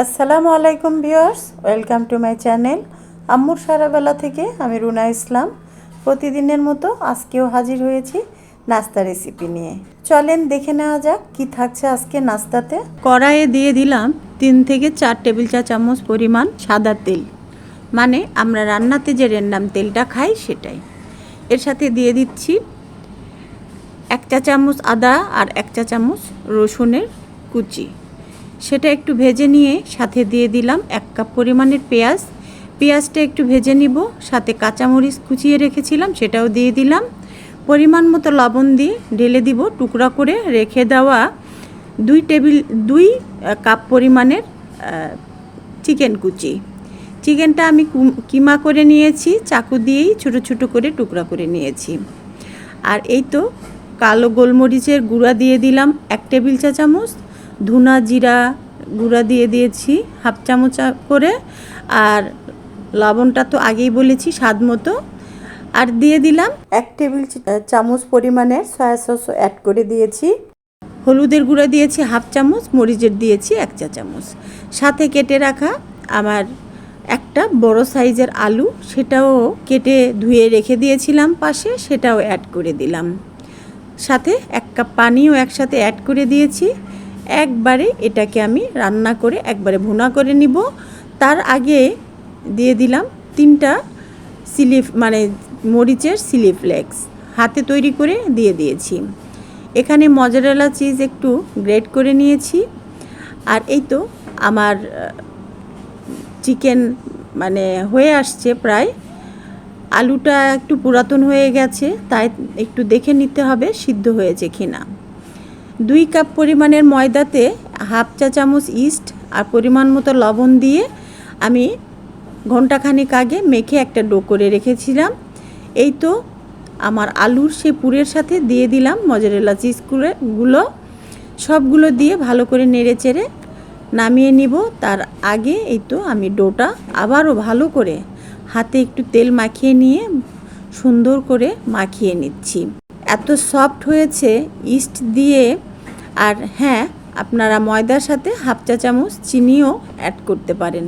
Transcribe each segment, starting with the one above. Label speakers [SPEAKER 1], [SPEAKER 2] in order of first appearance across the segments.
[SPEAKER 1] আসসালামু আলাইকুম viewers, welcome to my channel. আম্মুর সারাবেলা থেকে আমি রুনা ইসলাম। প্রতিদিনের মতো আজকেও হাজির হয়েছি নাস্তা রেসিপি নিয়ে। চলেন দেখে নেওয়া যাক কি থাকছে আজকে নাস্তাতে। কড়াইয়ে দিয়ে দিলাম তিন থেকে চার টেবিল চা চামচ পরিমাণ সাদা তেল। মানে আমরা রান্নাতে যে র্যান্ডাম তেলটা খাই সেটাই। এর সাথে দিয়ে দিচ্ছি এক চা চামচ আদা আর এক চা চামচ রসুনের কুচি। সেটা একটু ভেজে নিয়ে সাথে দিয়ে দিলাম এক কাপ পরিমাণের পেঁয়াজ। পেঁয়াজটা একটু ভেজে নিব, সাথে কাঁচামরিচ কুচিয়ে রেখেছিলাম, সেটাও দিয়ে দিলাম। পরিমাণ মতো লবণ দিয়ে ঢেলে দিব টুকরা করে, রেখে দেওয়া দুই টেবিল, দুই কাপ পরিমাণের চিকেন কুচি। চিকেনটা আমি কুম- করে নিয়েছি, চাকু দিয়েই ছোট ছোট করে টুকরা করে নিয়েছি। আর এই তো কালো গোলমরিচের গুঁড়া দিয়ে দিলাম এক টেবিল চা চামচ ধুনা জিরা গুঁড়া দিয়ে দিয়েছি, হাফ চামচ করে। আর লবণটা তো আগেই বলেছি, স্বাদ মতো। আর দিয়ে দিলাম এক টেবিল চামচ পরিমাণে সয়া সস অ্যাড করে দিয়েছি। হলুদের গুঁড়া দিয়েছি হাফ চামচ, মরিচের দিয়েছি এক চা চামচ। সাথে কেটে রাখা আমার একটা বড় সাইজের আলু, সেটাও কেটে ধুয়ে রেখে দিয়েছিলাম পাশে, সেটাও অ্যাড করে দিলাম। সাথে এক কাপ পানিও একসাথে অ্যাড করে দিয়েছি। একবারে এটাকে আমি রান্না করে একবারে ভুনা করে নিব। তার আগে দিয়ে দিলাম তিনটা সিলিপ মানে মরিচের সিলি ফ্লেক্স। হাতে তৈরি করে দিয়ে দিয়েছি। এখানে মজারেলা চিজ একটু গ্রেট করে নিয়েছি। আর এই তো আমার চিকেন মানে হয়ে আসছে প্রায়। আলুটা একটু পুরাতন হয়ে গেছে, তাই একটু দেখে নিতে হবে সিদ্ধ হয়েছে কিনা। দুই কাপ পরিমাণের ময়দাতে হাফ চা চামচ ইস্ট আর পরিমাণ মতো লবণ দিয়ে আমি ঘন্টাখানিক আগে মেখে একটা ডো করে রেখেছিলাম। এই তো আমার আলুর সে পুরের সাথে দিয়ে দিলাম মজারেলা চিজগুলো গুলো। সবগুলো দিয়ে ভালো করে নেড়ে চেড়ে নামিয়ে নিব। তার আগে এই তো আমি ডোটা আবারও ভালো করে হাতে একটু তেল মাখিয়ে নিয়ে সুন্দর করে মাখিয়ে নিচ্ছি। এত সফট হয়েছে ইস্ট দিয়ে আর হ্যাঁ আপনারা ময়দার সাথে হাফ চা চামচ চিনিও অ্যাড করতে পারেন।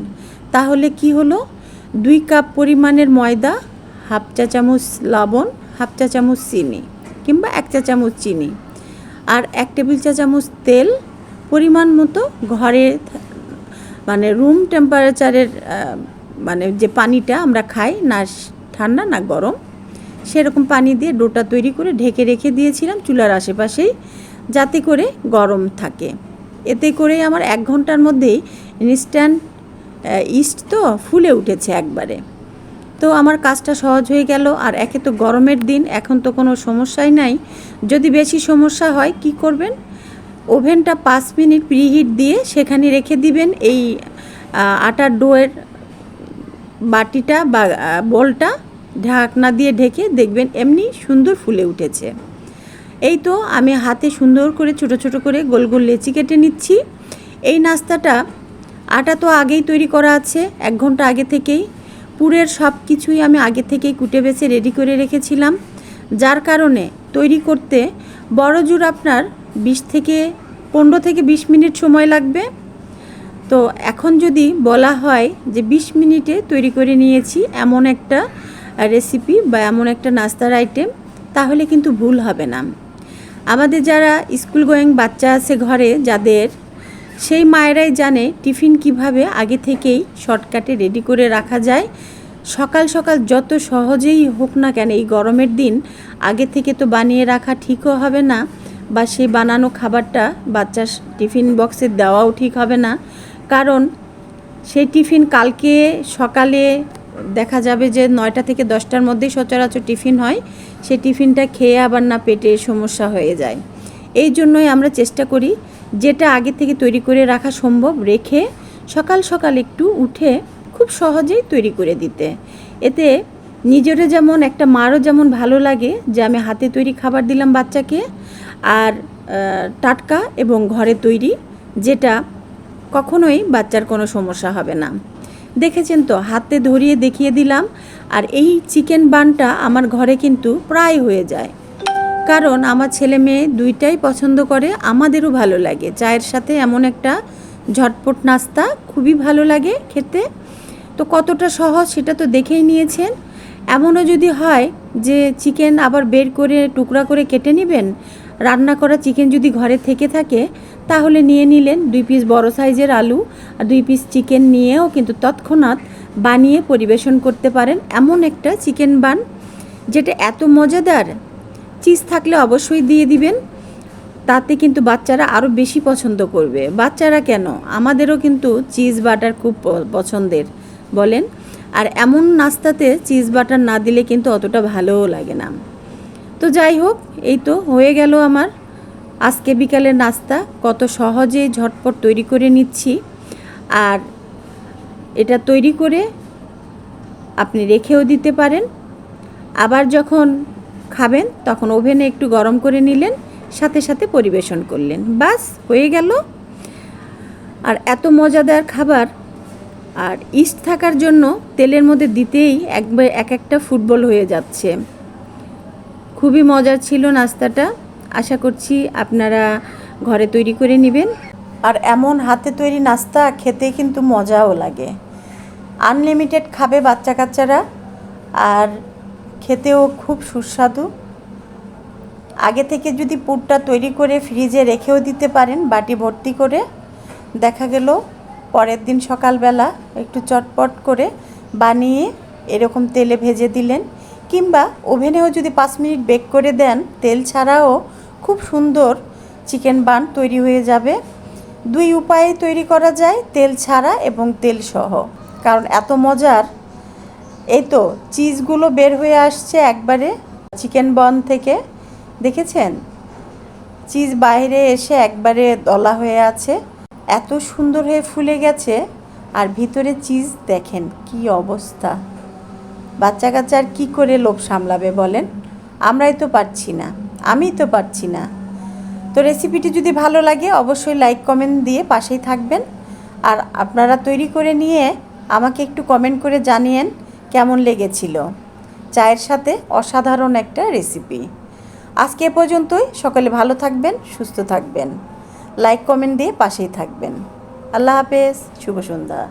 [SPEAKER 1] তাহলে কি হলো? দুই কাপ পরিমাণের ময়দা, হাফ চা চামচ লবণ, হাফ চা চামচ চিনি কিংবা এক চা চামচ চিনি আর এক টেবিল চা চামচ তেল। পরিমাণ মতো ঘরে মানে রুম টেম্পারেচারের মানে যে পানিটা আমরা খাই না ঠান্ডা না গরম, সেরকম পানি দিয়ে ডোটা তৈরি করে ঢেকে রেখে দিয়েছিলাম চুলার আশেপাশেই। যাতে করে গরম থাকে। এতে করে আমার এক ঘণ্টার মধ্যেই ইনস্ট্যান্ট ইস্ট তো ফুলে উঠেছে একবারে। তো আমার কাজটা সহজ হয়ে গেল, আর একে তো গরমের দিন, এখন তো কোনো সমস্যাই নাই। যদি বেশি সমস্যা হয়, কি করবেন? ওভেনটা পাঁচ মিনিট প্রিহিট দিয়ে সেখানে রেখে দিবেন এই আটার ডোয়ের বাটিটা বা বলটা ঢাকনা দিয়ে ঢেকে দেখবেন এমনি সুন্দর ফুলে উঠেছে। এই তো আমি হাতে সুন্দর করে ছোট ছোট করে গোল গোল লেচি কেটে নিচ্ছি। এই নাস্তাটা আটা তো আগেই তৈরি করা আছে, এক ঘণ্টা আগে থেকেই। পুরের সব কিছুই আমি আগে থেকেই কুটে বেছে রেডি করে রেখেছিলাম। যার কারণে তৈরি করতে বড় জোর আপনার বিশ থেকে পনেরো থেকে বিশ মিনিট সময় লাগবে। তো এখন যদি বলা হয় যে ২০ মিনিটে তৈরি করে নিয়েছি এমন একটা রেসিপি বা এমন একটা নাস্তার আইটেম তাহলে কিন্তু ভুল হবে না। আমাদের যারা স্কুল গোয়িং বাচ্চা আছে ঘরে, যাদের, সেই মায়েরাই জানে টিফিন কীভাবে আগে থেকেই শর্টকাটে রেডি করে রাখা যায়। সকাল সকাল যত সহজেই হোক না কেন, এই গরমের দিন আগে থেকে তো বানিয়ে রাখা ঠিকও হবে না বা সেই বানানো খাবারটা বাচ্চার টিফিন বক্সে দেওয়াও ঠিক হবে না। কারণ সেই টিফিন কালকে সকালে দেখা যাবে যে নয়টা থেকে দশটার মধ্যেই সচরাচর টিফিন হয়। সেই টিফিনটা খেয়ে আবার না পেটে সমস্যা হয়ে যায়। এই জন্যই আমরা চেষ্টা করি যেটা আগে থেকে তৈরি করে রাখা সম্ভব রেখে সকাল সকাল একটু উঠে খুব সহজেই তৈরি করে দিতে। এতে নিজেরও যেমন একটা মারও যেমন ভালো লাগে যে আমি হাতে তৈরি খাবার দিলাম বাচ্চাকে আর টাটকা এবং ঘরে তৈরি যেটা কখনোই বাচ্চার কোনো সমস্যা হবে না। দেখেছেন তো, হাতে ধরিয়ে দেখিয়ে দিলাম। আর এই চিকেন বানটা আমার ঘরে কিন্তু প্রায় হয়ে যায়। কারণ আমার ছেলে মেয়ে দুইটাই পছন্দ করে, আমাদেরও ভালো লাগে। চায়ের সাথে এমন একটা ঝটপট নাস্তা খুবই ভালো লাগে খেতে। তো কতটা সহজ সেটা তো দেখেই নিয়েছেন। এমনও যদি হয় যে চিকেন আবার বের করে, টুকরা করে কেটে নেবেন রান্না করা চিকেন যদি ঘরে থেকে থাকে, তাহলে নিয়ে নিলেন দুই পিস বড় সাইজের আলু আর দুই পিস চিকেন নিয়েও কিন্তু তৎক্ষণাৎ বানিয়ে পরিবেশন করতে পারেন এমন একটা চিকেন বান, যেটা এত মজাদার। চিজ থাকলে অবশ্যই দিয়ে দিবেন। তাতে কিন্তু বাচ্চারা আরও বেশি পছন্দ করবে। বাচ্চারা কেন? আমাদেরও কিন্তু চিজ বাটার খুব পছন্দের, বলেন। আর এমন নাস্তাতে চিজ বাটার না দিলে কিন্তু অতটা ভালোও লাগে না। তো যাই হোক, এই তো হয়ে গেল আমার। আজকে বিকালের নাস্তা, কত সহজে ঝটপট তৈরি করে নিচ্ছি। আর এটা তৈরি করে আপনি রেখেও দিতে পারেন। আবার যখন খাবেন, তখন ওভেনে একটু গরম করে নিলেন, সাথে সাথে পরিবেশন করলেন। বাস, হয়ে গেল। আর এত মজাদার খাবার, আর ইস্ট থাকার জন্য তেলের মধ্যে দিতেই একবার এক একটা ফুটবল হয়ে যাচ্ছে। খুবই মজার ছিল নাস্তাটা। আশা করছি আপনারা ঘরে তৈরি করে নেবেন। আর এমন হাতে তৈরি নাস্তা খেতে কিন্তু মজাও লাগে। আনলিমিটেড খাবে বাচ্চা কাচ্চারা আর খেতেও খুব সুস্বাদু। আগে থেকে যদি পুরটা তৈরি করে ফ্রিজে রেখেও দিতে পারেন, বাটি ভর্তি করে, দেখা গেল পরের দিন সকালবেলা একটু চটপট করে বানিয়ে এরকম তেলে ভেজে দিলেন। কিংবা ওভেনেও যদি পাঁচ মিনিট বেক করে দেন, তেল ছাড়াও খুব সুন্দর চিকেন বান তৈরি হয়ে যাবে। দুই উপায়ে তৈরি করা যায়, তেল ছাড়া এবং তেল সহ। কারণ এত মজার। এই তো, চিজগুলো বের হয়ে আসছে একবারে চিকেন বন থেকে। দেখেছেন? চিজ বাইরে এসে একবারে দলা হয়ে আছে। এত সুন্দর হয়ে ফুলে গেছে। আর ভিতরে চিজ দেখেন, কি অবস্থা। বাচ্চা কাচ্চার কী করে লোভ সামলাবে বলেন? আমরাই তো পারছি না, আমিই তো পারছি না। তো রেসিপিটি যদি ভালো লাগে, অবশ্যই লাইক, কমেন্ট দিয়ে পাশেই থাকবেন। আর আপনারা তৈরি করে নিয়ে আমাকে একটু কমেন্ট করে জানিয়েন কেমন লেগেছিল। চায়ের সাথে অসাধারণ একটা রেসিপি। আজকে এ পর্যন্তই, সকলে ভালো থাকবেন, সুস্থ থাকবেন। লাইক, কমেন্ট দিয়ে পাশেই থাকবেন। আল্লাহ হাফেজ, শুভ সন্ধ্যা।